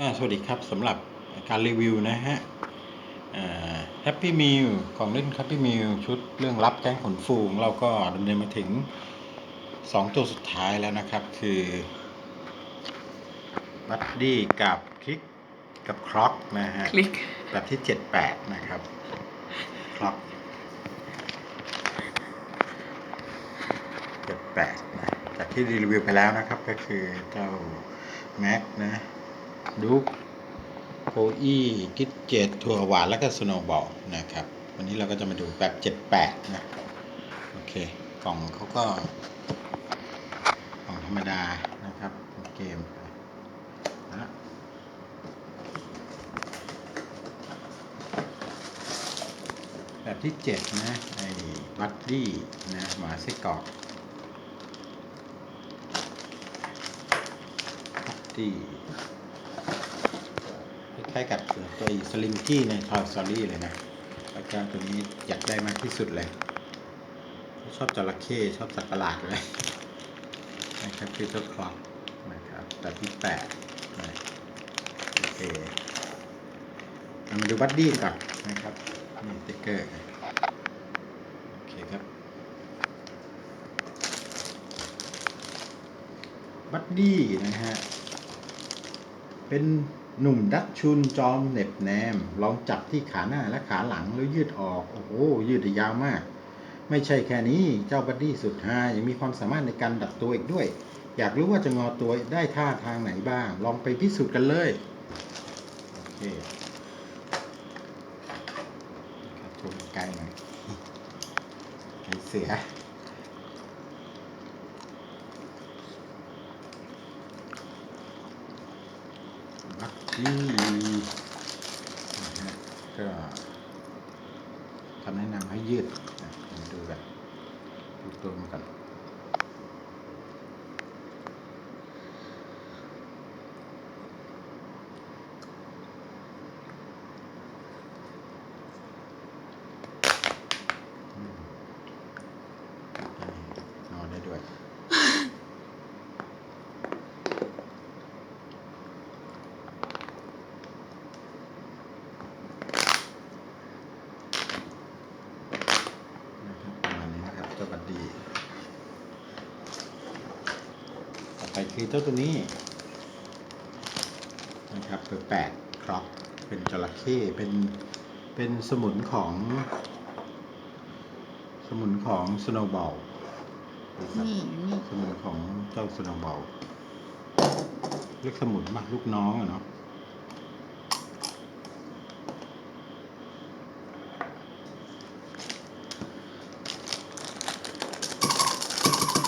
อ่าสวัสดีครับสำหรับการรีวิวนะฮะแฮปปี้มิลของเล่นแฮปปี้มิลชุดเรื่องรับแก๊งขนฟูงเราก็ดำเนินมาถึง 2 ตัวสุดท้ายแล้วนะครับ คือบัดดี้กับคลิกกับคล็อกนะฮะคลิกแบบที่ 78 นะครับคล็อก78นะจากที่รีวิวไปแล้วนะครับก็คือเจ้าแม็กนะ ดุกโคอี้กิดเจ็ดถั่วหวานแล้วก็สโนบอลนะครับ วันนี้เราก็จะมาดูแบบ78นะโอเคกล่องเขาก็กล่องธรรมดานะครับเกมนะแบบที่เจ็ดนะไอ้บัตดี้นะหมาไส้กรอกบัตดี้ ล้ายๆกับตัวสลิงกี้ในทอยสอรี่เลยนะแล้วก็ตัวนี้อยากได้มากที่สุดเลย ชอบจระเข้ชอบสัตว์ประหลาดเลยนะครับคือเจ้าคลอกนะครับแบบที่แปดนะโอเคเรามาดูบัดดี้ก่อนนะครับนี่ติ๊กเกอร์โอเคครับบัดดี้นะฮะเป็น หนุ่มดัชชุนจอมเหน็บแนม ลองจับที่ขาหน้าและขาหลังแล้วยืดออก โอ้โห ยืดได้ยาวมาก ไม่ใช่แค่นี้ เจ้าบัดดี้สุดฮายังมีความสามารถในการดัดตัวอีกด้วย อยากรู้ว่าจะงอตัวได้ท่าทางไหนบ้าง ลองไปพิสูจน์กันเลย โอเคครับชมไกลหน่อยไอเสือ นี่นะฮะก็คำแนะนำให้ยืดนะดูแบบดูตัวมันกันอืมนอนได้ด้วย นะครับประมาณนี้นะครับเจ้าบัดดี้ต่อไป คือเจ้าตัวนี้นะครับเบอร์แปดครอกเป็นจระเข้เป็นเป็นสมุนของ สมุนของสโนว์บอลนะครับนี่นี่สมุนของเจ้าสโนว์บอลเรียกสมุนมาลูกน้องอะเนาะ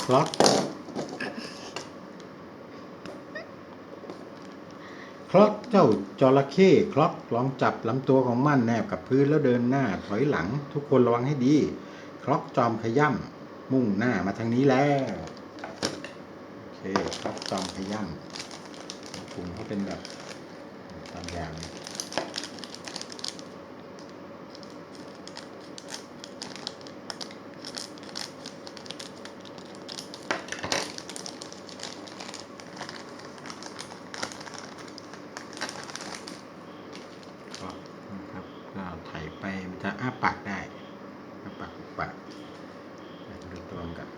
คล็อก คล็อกเจ้าจระเข้คล็อกลองจับลำตัวของมันแนบกับพื้นแล้วเดินหน้าถอยหลัง ทุกคนระวังให้ดีคล็อกจอมขย่ำมุ่งหน้ามาทางนี้แล้วโอเคคล็อกจอมขย่ำกลุ่มเขาเป็นแบบตามอย่างเลยคล็อกนะครับก็ไถไปมันจะอ้าปากได้อ้า ปากหุบปากอะดูตัวมันกัน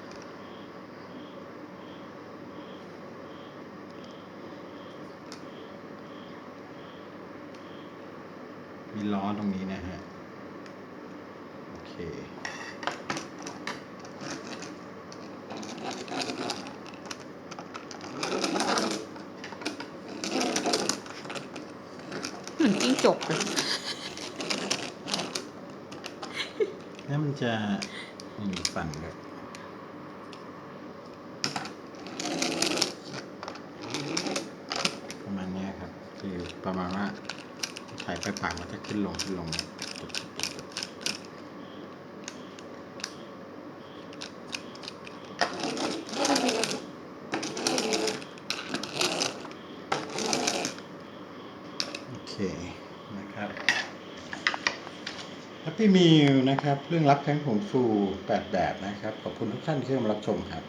มีล้อตรงนี้นะฮะ โอเค เหมือนจิ้งจกเลย แล้วมันจะมีฝั่งแบบประมาณนี้ครับ คือประมาณว่าถ่ายไปปากมันจะขึ้นลงขึ้นลงโอเคนะครับ แฮปปี้มิลนะครับ เรื่องรับแข้งผงฟู 8 แบบนะครับ ขอบคุณทุกท่านที่เข้ามารับชมครับ